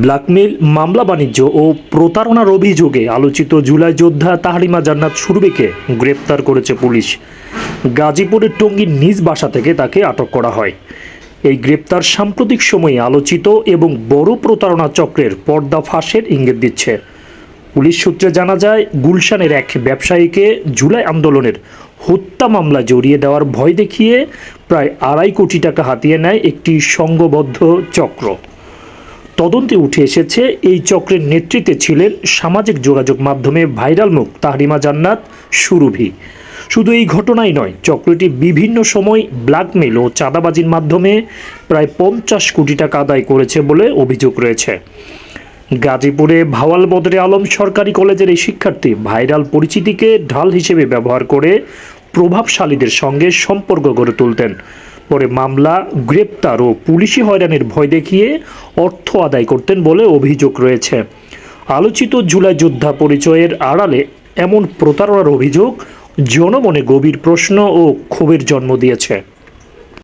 Blackmail মামলা বাণিজ্য ও প্রতারণার অভিযোগে আলোচিত জুলাই যোদ্ধা তাহারিমা জান্নাত সুরবিকে গ্রেপ্তার করেছে পুলিশ। গাজীপুরের টঙ্গীর নিজ বাসা থেকে তাকে আটক করা হয়। এই গ্রেপ্তার সাম্প্রতিক সময়ে আলোচিত এবং বড় প্রতারণা চক্রের পর্দা ফাঁসের ইঙ্গিত দিচ্ছে। পুলিশ সূত্রে জানা যায়, গুলশানের এক ব্যবসায়ীকে জুলাই আন্দোলনের হত্যা মামলা জড়িয়ে দেওয়ার ভয় দেখিয়ে প্রায় আড়াই কোটি টাকা হাতিয়ে নেয় একটি সংঘবদ্ধ চক্র। তদন্তে উঠে এসেছে, এই চক্রের নেতৃত্বে ছিলেন সামাজিক যোগাযোগ মাধ্যমে ভাইরাল মুখ তাহরিমা জান্নাত, সুরভি। শুধু এই ঘটনাই নয়, চক্রটি বিভিন্ন সময় ব্ল্যাকমেল ও চাঁদাবাজির মাধ্যমে প্রায় পঞ্চাশ কোটি টাকা আদায় করেছে বলে অভিযোগ রয়েছে। গাজীপুরে ভাওয়াল বদরে আলম সরকারি কলেজের এই শিক্ষার্থী ভাইরাল পরিচিতিকে ঢাল হিসেবে ব্যবহার করে প্রভাবশালীদের সঙ্গে সম্পর্ক গড়ে তুলতেন। পরে মামলা গ্রেপ্তার ও পুলিশি হয়রানির ভয় দেখিয়ে অর্থ আদায় করতেন বলে অভিযোগ রয়েছে। আলোচিত জুলাই যোদ্ধা পরিচয়ের আড়ালে এমন প্রতারণার অভিযোগ জনমনে গভীর প্রশ্ন ও ক্ষোভের জন্ম দিয়েছে।